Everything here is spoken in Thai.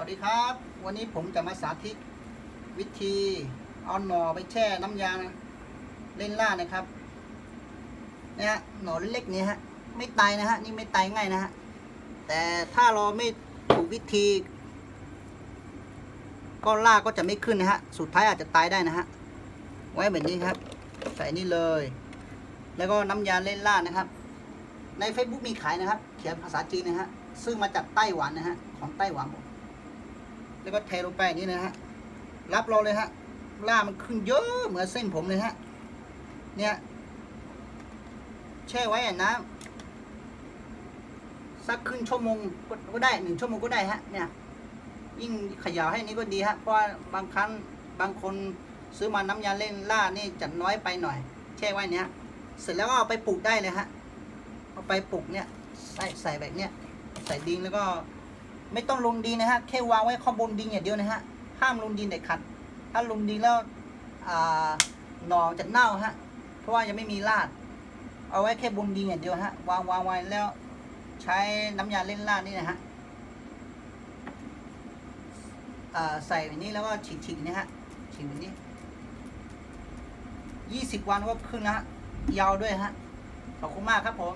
วัสดีครับ วันนี้ผมจะมาสาธิตวิธีเอาหน่อไปแช่น้ำยาเล่นล่านะครับเนี่ยหน่อเล็กๆนี่ฮะไม่ตายนะฮะนี่ไม่ตายง่ายนะฮะแต่ถ้าเราไม่ถูกวิธี ก็ล่าก็จะไม่ขึ้นนะฮะสุดท้ายอาจจะตายได้นะฮะไว้แบบนี้ครับ ใส่นี่เลย แล้วก็น้ำยาเล่นล่านะครับ ใน Facebook มีขายนะครับ เขียนภาษาจีนนะฮะซึ่งมาจากไต้หวันนะฮะของไต้หวันผม แล้วก็เทลงไปอย่างนี้นะฮะ รับรองเลยฮะล่ามันขึ้นเยอะเหมือนเส้นผมเลยฮะ เนี่ย แช่ไว้อะน้ำสักครึ่งชั่วโมงก็ได้หนึ่งชั่วโมงก็ได้ฮะ เนี่ย ยิ่งขย่าให้นี้ก็ดีฮะ เพราะบางครั้งบางคนซื้อมาน้ำยาเล่นล่านี่จะน้อยไปหน่อย แช่ไว้เนี้ยเสร็จแล้วก็เอาไปปลูกได้เลยฮะ เอาไปปลูกเนี่ย ใส่ใส่แบบเนี้ย ใส่ดินแล้วก็ ไม่ต้องลงดินนะฮะแค่วางไว้ข้างบนดินอย่างเดียวนะฮะห้ามลงดินเด็ดขาดถ้าลงดินแล้วหน่อจะเน่าฮะเพราะว่ายังไม่มีรากเอาไว้แค่บนดินอย่างเดียวฮะวางวางไว้แล้วใช้น้ำยาเล่นรากนี่นะฮะใส่แบบนี้แล้วก็ฉีกฉีกนี่ฮะฉีกแบบนี้ยี่สิบวันก็ขึ้นแล้วฮะยาวด้วยฮะขอบคุณมากครับผม